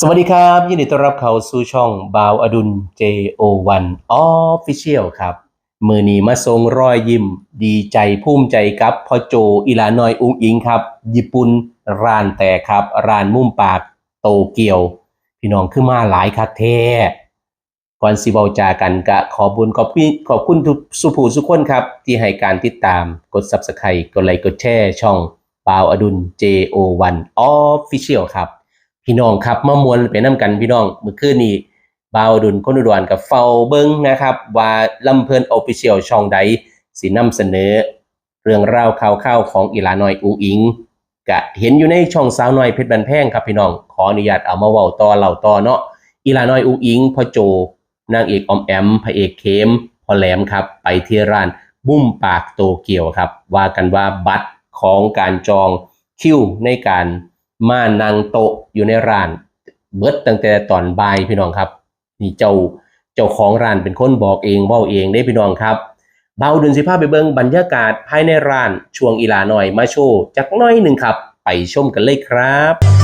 สวัสดีครับ ยินดีต้อนรับเข้าสู่ช่องบาวอดุล JO1 Official ครับ มือนีมาทรงรอยยิ้ม ดีใจภูมิใจกับพ่อโจอิลานอยอุงอิงครับ ญี่ปุ่นร้านแต่ครับ ร้านมุ่มปากโตเกียว พี่น้องขึ้นมาหลายคักแท้ก่อนสิเว้าจากันกะขอบุญขอบคุณขอบคุณทุกสุภูสุขคนครับ ที่ให้การติดตามกด Subscribe กดไลค์กดแชร์ช่องบาวอดุล JO1 Official ครับ พี่น้องครับมามวนไปน้ำกันพี่น้องเมื่อคืนนี้บาวดุลคนอุดรกับเฝ้าเบิ้งนะครับ ว่าลำเพลินออฟฟิเชียลช่องใดสินำเสนอ เรื่องราวข่าวๆของอีลาน้อยอุงอิงกะเห็นอยู่ในช่องสาวน้อยเพชรบันแพงครับพี่น้องขออนุญาตเอามาเว้าต่อเล่าต่อเนาะอีลาน้อยอุงอิงพ่อโจนางเอกอมแอมพระเอกเข้มพ่อแหลมครับ ไปที่ร้านบุ้มปากโตเกียวครับ ว่ากันว่าบัตรของการจองคิวในการ มานั่งโต๊ะอยู่ในร้าน เบิดตั้งแต่ตอนบ่ายพี่น้องครับ นี่เจ้าเจ้าของร้านเป็นคนบอกเองเบ้าเองได้พี่น้องครับ เบาดุนสิภาพไปเบิ่งบรรยากาศภายในร้านช่วงอีลาหน่อยมาโชว์จักน้อยหนึ่งครับ ไปชมกันเลยครับ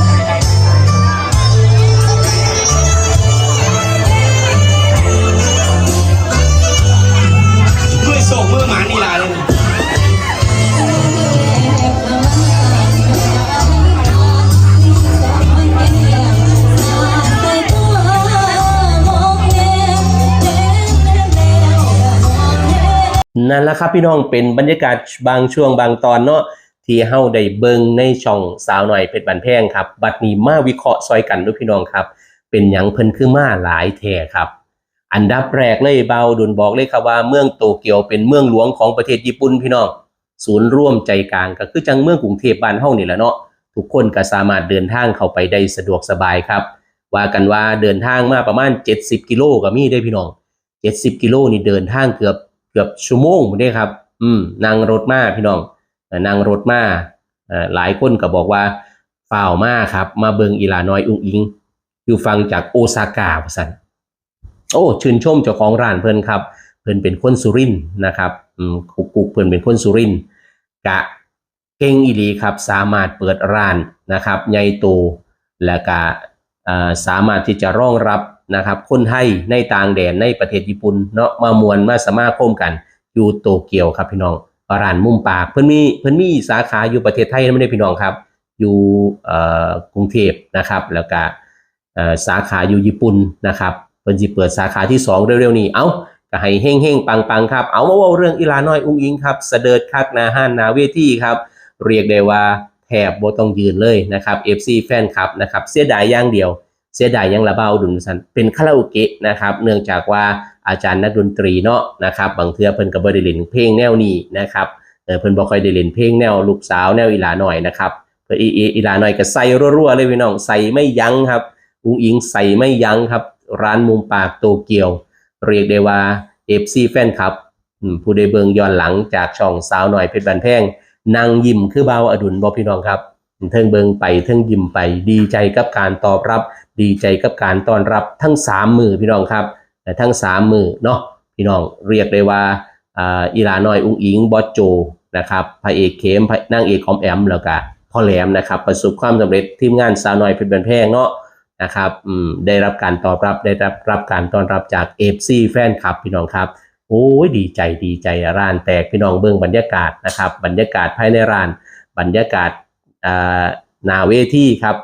นั่นแหละครับพี่น้องเป็นบรรยากาศบางช่วงบางตอนเนาะที่เฮาได้เบิ่งในช่องสาวหน่อยเพชรบันแพงครับ บัดนี้มาวิเคราะห์ซอยกันด้วยพี่น้องครับ เป็นหยังเพิ่นคือมาหลายแท้ครับ อันดับแรกเลยเบาดุลบอกเลยครับว่าเมืองโตเกียวเป็นเมืองหลวงของประเทศญี่ปุ่นพี่น้อง ศูนย์ร่วมใจกลางก็คือจังเมืองกรุงเทพบ้านเฮานี่แหละเนาะทุกคนก็สามารถเดินทางเข้าไปได้สะดวกสบายครับ ว่ากันว่าเดินทางมาประมาณ 70 กิโลก็มีได้พี่น้อง 70 กิโลนี่เดินทางเกือบ เกือบชั่วโมงหมดเลยครับ อืมนั่งรถมาพี่น้องนั่งรถมาหลายคนก็บอกว่าฝ่าวมาครับ มาเบิงอีลานอยอุ้งอิง อยู่ฟังจากโอซาก้าว่าซั่นโอ้ชื่นชมเจ้าของร้านเพิ่อนครับ เพิ่อนเป็นคนสุรินทร์นะครับอืมกุกกุกเพิ่อนเป็นคนสุรินทร์กะเก่งอีลีครับ สามารถเปิดร้านนะครับใหญ่โตและกะสามารถที่จะรองรับ นะครับ คนไทยในต่างแดนในประเทศญี่ปุ่นเนาะมามวลมาสมาคมกัน อยู่โตเกียวครับพี่น้องร้านมุมปากเพิ่นมีเพิ่นมีสาขาอยู่ประเทศไทยไม่ได้พี่น้องครับ อยู่กรุงเทพนะครับ แล้วก็สาขาอยู่ญี่ปุ่นนะครับเพิ่นสิเปิดสาขาที่สองเร็วๆนี้เอ้าก็ให้เฮงเฮงปังปังๆครับเอามาว่าเรื่องอีลาน้อยอุ้งอิงครับเสดิร์ดคักนาห้านนาเวทีครับเรียกได้ว่าแทบบ่ต้องยืนเลยนะครับ FC แฟนคลับนะครับ เสียดายอย่างเดียว เสียดายยังละเบ้าดุนสันเป็นคาราโอเกะนะครับ เนื่องจากว่าอาจารย์นักดนตรีเนาะนะครับบางเทือเพิ่นก็บ่ได้เล่นเพลงแนวนี้นะครับเออเพิ่นบ่ค่อยได้เล่นเพลงแนวลูกสาวแนวอีลาหน้อยนะครับเพิ่นอีอีอีลาหน้อยก็ใส่รัวๆเลยพี่น้องใส่ไม่ยั้งครับอุ้งอิงใส่ไม่ยั้งครับ ร้านมุมปากโตเกียว เรียกได้ว่า FC แฟนคลับผู้ได้เบิงย้อนหลังจากช่องสาวหน่อยเพชรบันแพงนางยิ้มคือเบาอดุลบอพี่น้องครับ เทิงเบิงไปเทิงยิ้มไป ดีใจกับการตอบรับ ดีใจกับการต้อนรับทั้งสามมือพี่น้องครับแต่ทั้งสามมือเนาะพี่น้องเรียกได้ว่าอ่าอีลาน้อยอุ้งอิงบอสโจนะครับพระเอกเข้มพระนางเอกอมแอมแล้วก็พ่อแหลมนะครับประสบความสำเร็จทีมงานสาวน้อยเพชรบันแพงเนาะนะครับได้รับการตอบรับได้รับรับการต้อนรับจากเอฟซีแฟนคลับพี่น้องครับโอ้ยดีใจดีใจร้านแตกพี่น้องเบิ่งบรรยากาศนะครับบรรยากาศภายในร้านบรรยากาศ นาเวทีครับ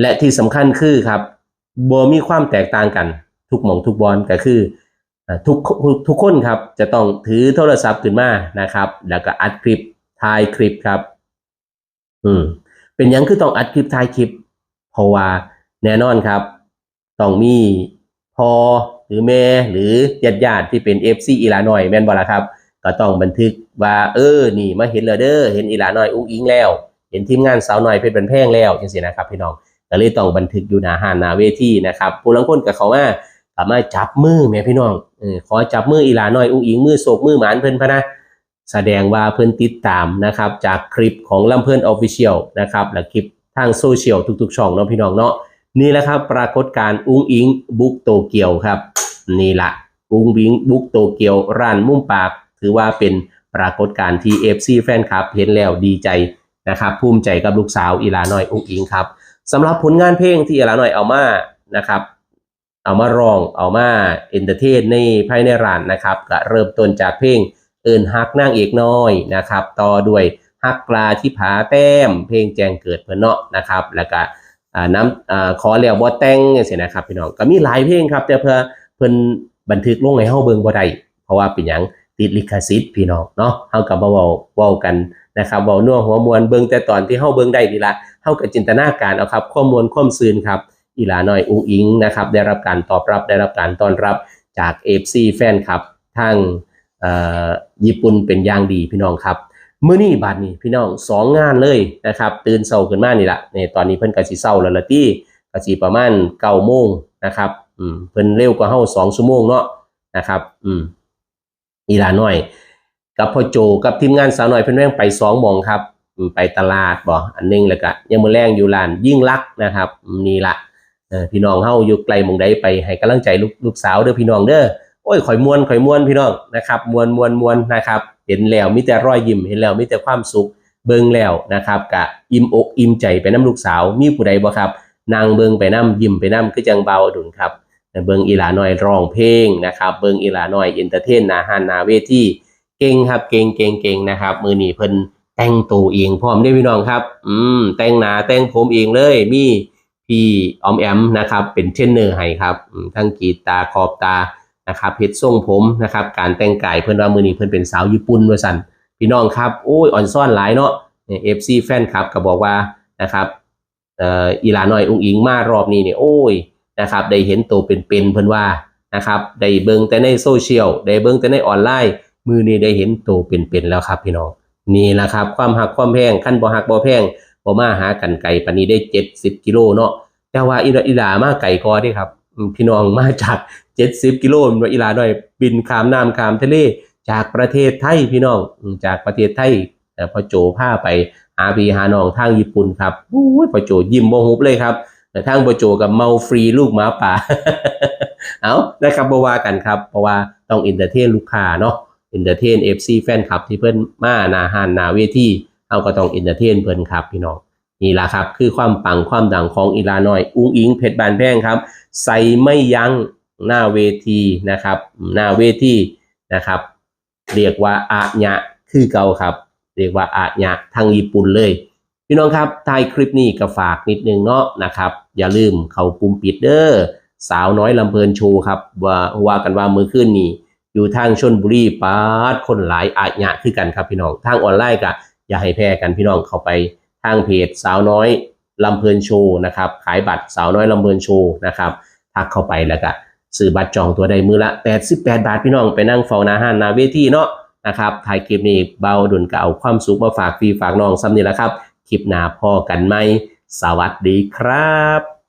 และที่สำคัญคือครับบ่มีความแตกต่างกัน ทุกหม่องทุกบอลก็คืออทุกทุกคนครับจะต้องถือโทรศัพท์ขึ้นมานะครับ แล้วก็อัดคลิปถ่ายคลิปครับ อืมเป็นยังคือต้องอัดคลิปถ่ายคลิป เพราะว่าแน่นอนครับ ต้องมีพอหรือแม่หรือญาติญาติที่เป็น FC อีลาน้อยแม่นบ่ละครับ ก็ต้องบันทึกว่าเออนี่มาเห็นแล้วเด้อเห็นอีหลาน้อยอุ้งอิงแล้ว เห็นทีมงานสาวน้อยเพชรบันแพงแล้วจังซี่นะครับพี่น้องก็เลยต้องบันทึกอยู่หน้าห้านหน้าเวทีนะครับ ผู้ลางคนก็เข้ามาสามารถจับมือแม่พี่น้องเออขอจับมืออีหลาน้อยอุ้งอิงมือโศกมือหมานเพิ่นพะนะแสดงว่าเพิ่นติดตามนะครับจากคลิปของลำเพิ่นออฟฟิเชียลนะครับและคลิปทางโซเชียลทุกๆช่องเนาะพี่น้องเนาะนี่แหละครับปรากฏการอุ้งอิงบุกโตเกียวครับ นี่ละอุ้งบิงบุกโตเกียวร้านมุมปาก ถือว่าเป็นปรากฏการณ์ที่ FC แฟนคลับ เห็นแล้วดีใจนะครับภูมิใจกับลูกสาวอีลาน้อยอุ้งอิงครับสำหรับผลงานเพลงที่อีลาน้อยเอามานะครับเอามาร้องเอามาเอนเตอร์เทนในภายในร้านนะครับก็เริ่มต้นจากเพลงเอินฮักนางเอกน้อยนะครับต่อด้วยฮักปลาที่ผาแต้ม เพลงแจงเกิดเพื่อนเนาะนะครับแล้วก็น้ำอขอแล้วบ่แตงจังซี่นะครับพี่น้องก็มีหลายเพลงครับแต่เพื่อเพิ่นบันทึกลงในห้เฮาเบิงบ่ได้เพราะว่าเป็นหยัง ติดลิขสิทธิ์พี่น้องเนาะเฮาก็บ่เว้าเว้ากันนะครับเว้านัวหัวมวนเบิ่งแต่ตอนที่เฮาเบิ่งได้นี่ละเฮาก็จินตนาการเอาครับข้อมูลความซืนครับอีหลาน้อยอุงอิงนะครับได้รับการตอบรับได้รับการต้อนรับจาก FC แฟนครับทางเอ่อญี่ปุ่นเป็นอย่างดีพี่น้องครับมื้อนี้บัดนี้พี่น้องสองงานเลยนะครับตื่นเช้าขึ้นมานี่ละนี่ตอนนี้เพิ่นก็สิเช้าแล้วละติก็สิประมาณ9โมงนะครับอืมเพิ่นเร็วกว่าเฮา2ชั่วโมงเนาะนะครับอืม อีหลาน้อย กับพ่อโจกับทีมงานสาวน้อยเพิ่นแม่งไป2หม่องครับไปตลาดบ่อันนึงแล้วก็ยังมือแรงอยู่ร้านยิ่งรักนะครับนี่ละพี่น้องเฮาอยู่ไกลมองใดไปให้กำลังใจลูกลูกสาวเด้อพี่น้องเด้อโอ้ยข่อยมวนข่อยมวนพี่น้องนะครับมวนมวนมวนนะครับ เห็นแล้วมีแต่รอยยิ้มเห็นแล้วมีแต่ความสุขเบิ่งแล้วนะครับกะอิ่มอกอิ่มใจไปน้ำลูกสาวมีผู้ใดบ่ครับ นางเบิ่งไปน้ำยิ้มไปน้ำคือจังเบาอดุลครับ เบิงอีหลานอยร้องเพลงนะครับเบิงอีหลานอยเอนเตอร์เทนนาห้านนาเวทีเก่งครับเก่งเก่งเก่งนะครับมื้อนี้เพิ่นแต่งตัวเองพร้อมเด้พี่น้องครับ อืมแต่งหน้าแต่งผมเองเลยมีพี่ออมแอมนะครับ เป็นเทรนเนอร์ให้ครับทั้งกีตาขอบตานะครับเพชรทรงผมนะครับ การแต่งกายเพิ่นว่ามือนี้เพิ่นเป็นสาวญี่ปุ่นว่าสันพี่น้องครับโอ้ยอ่อนซ่อนหลายเนาะเอฟซีแฟนคลับก็บอกว่านะครับเอ่ออีหลาน้อยอุ้งอิงมารอบนี้เนี่ยโอ้ย นะครับได้เห็นตัวเป็นๆเพิ่นว่านะครับได้เบิ่งแต่ในโซเชียลได้เบิ่งแต่ในออนไลน์ มือนี้ได้เห็นตัวเป็นๆแล้วครับพี่น้องนี่แหละครับความหักความแพงขั้นบ่หักบ่แพงพอมาหากันไก่ปานนี้ได้เจ็ดสิบกิโลเนาะแต่ว่าอีลาอีลามาไก่กอเด้ครับพี่น้องมาจากเจ็ดสิบกิโลมาอีลาด้วยบินข้ามน้ำข้ามทะเลจากประเทศไทยพี่น้องจากประเทศไทยพอโจพาไปหาพีหาน้องทางญี่ปุ่นครับโอ้ยพอโจยิ้มโมหุบเลยครับ แต่ทางพอโจกับเมาฟรีลูกหมาป่า เอานะครับบว่ากันครับ เพราะว่าต้องอินเตอร์เทนลูกค้าเนาะอินเตอร์เทนเอฟซีแฟนคลับที่เพิ่นมานาหานนาเวทีเอาก็ต้องอินเตอร์เทนเพิ่นครับพี่น้องนี่แหละครับ คือความปังความดังของอีลาน้อย อุ้งอิงเพชรบานแพงครับ ใส่ไม่ยั้งหน้าเวทีนะครับ หน้าเวทีนะครับ เรียกว่าอาญะคือเก่าครับ เรียกว่าอาญะทางญี่ปุ่นเลย พี่น้องครับท้ายคลิปนี้ก็ฝากนิดนึงเนาะนะครับ อย่าลืมเขากลุ่มปิดเด้อสาวน้อยลำเพลินโชว์ครับ ว่าว่ากันว่ามือขึ้นนี่ อยู่ทางชนบุรีปาดคนหลายอาญะคือกันครับพี่น้องทางออนไลน์ก็อย่าให้แพ้กันพี่น้องเข้าไปทางเพจสาวน้อยลำเพลินโชว์นะครับขายบัตรสาวน้อยลำเพลินโชว์นะครับทักเข้าไปแล้วก็ซื้อบัตรจองตัวได้มือละ 88 บาทพี่น้องไปนั่งเฝ้าหนาห้านหนาเวทีเนาะนะครับถ่ายคลิปนี้เบาดุนก็เอาความสุขมาฝากฟรีฝากน้องซ้ำนี่แหละครับ คลิปหน้าพอกันไหม สวัสดีครับ